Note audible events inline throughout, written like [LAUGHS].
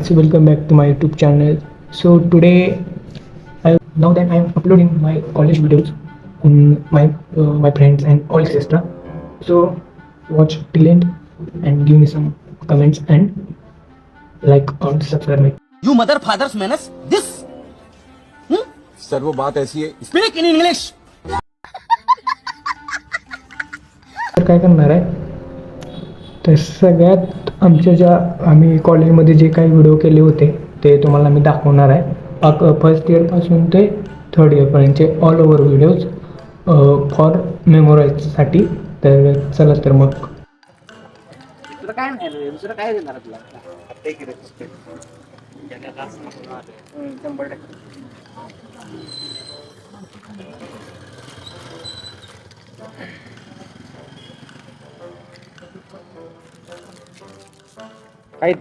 guys welcome back to my youtube channel so today I, now that i'm uploading my college videos on my uh, my friends and all etc so watch till end and give me some comments and like and subscribe my You mother father's manners. This. Hmm? Sir वो बात ऐसी है Speak in English. तर काय करणार आहे तर सगळ्यात आमच्या ज्या आम्ही कॉलेजमध्ये जे काही व्हिडिओ केले होते ते तुम्हाला मी दाखवणार आहे. फर्स्ट इयरपासून ते थर्ड इयरपर्यंतचे ऑल ओव्हर व्हिडिओज फॉर मेमोराईजसाठी तर चला तर मग. काय नाही दुसरं काय देणार शंभर टक्के. काय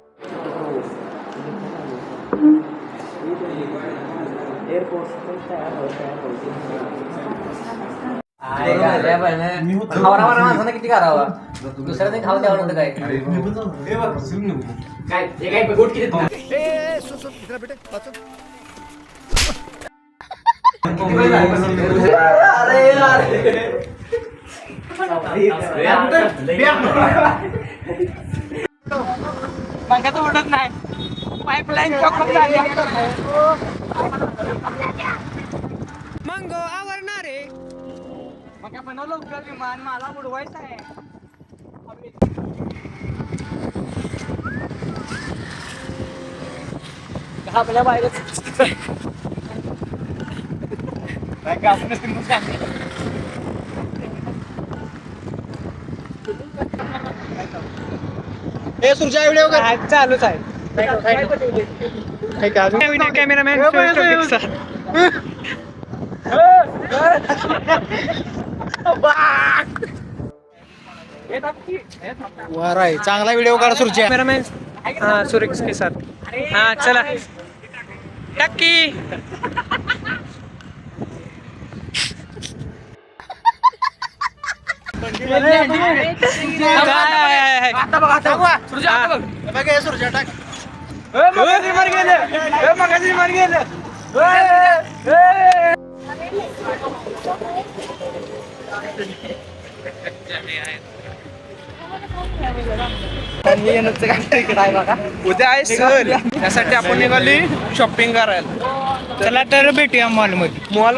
खावरावर माणसानं किती करावा दुसऱ्या ते खाऊ द्यावं नव्हतं काय? काय हे काय गोट किती [LAUGHS] देणार? पंख्याचं उडत नाही. पाईपलाईन चॉकअप झाली. मंग आवरणार. आहे मग काय बनवलं लवकर विमान मला उडवायचं आहे. आपल्या बाहेर चालूच आहे. कॅमेरामॅन चांगला व्हिडिओ काढ सुरच्या. कॅमेरामॅन हाँ सुरेश के साथ हाँ चला. टक्की. उद्या आहे सर त्यासाठी आपण निघाली शॉपिंग करायला. चला तर भेटूया मॉलमध्ये. मॉल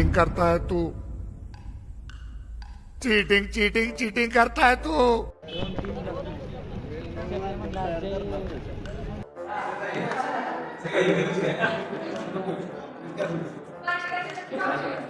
चीटिंग करता है तू? चीटिंग चीटिंग चीटिंग करता है तू [LAUGHS]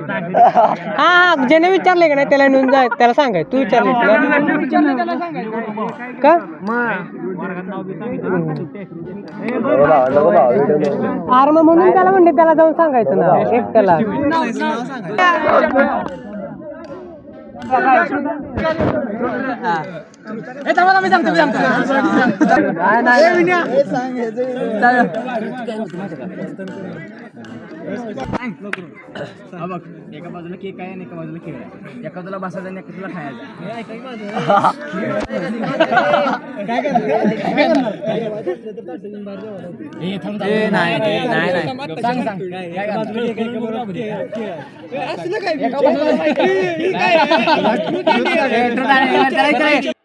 हा ज्याने विचारले का नाही त्याला नेऊन जाय त्याला सांगाय तू विचारले का? अरे मग म्हणून त्याला म्हणले त्याला जाऊन सांगायचं ना एकट्याला.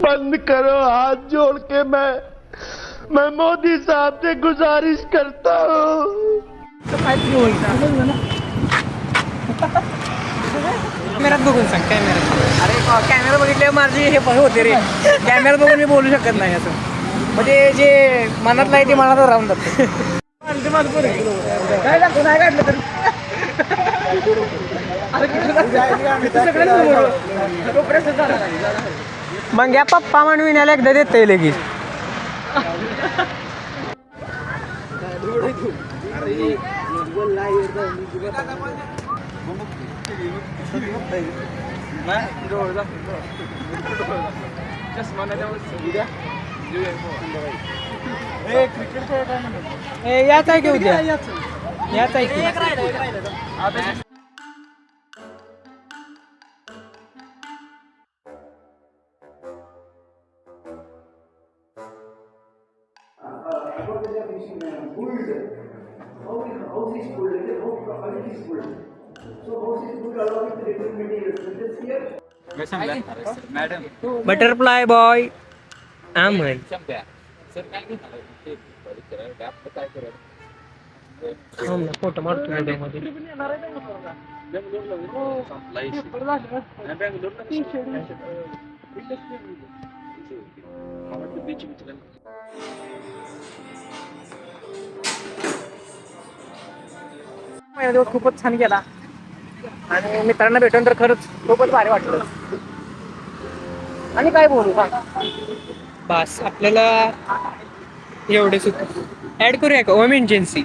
बंद करो हाथ जोड़ के मैं मैं मोदी साहब से गुजारिश करता हूँ। कॅमेऱ्यात बघून सांग कॅमेऱ्यात अरे कॅमेरा बघितल्यावर माझी हे पण होते रे. कॅमेरा बघून मी बोलू शकत नाही असं. म्हणजे जे मनातलं आहे ते मनातच राहून जातं. काय नाही काढलं तर. मग या पप्पा म्हणून विनायला एकदा देते लगेच. ए, याच आहे की उद्या याच आहे की house is good, is good. So house is good along with different materials. Madam. Butterfly boy. I'm in. महिना दिवस खूपच छान गेला आणि मित्रांना भेटून तर खरंच खूपच भारी वाटलं. आणि काय बोलू? सांग बस आपल्याला एवढेच ऍड करूया का? ओम एजन्सी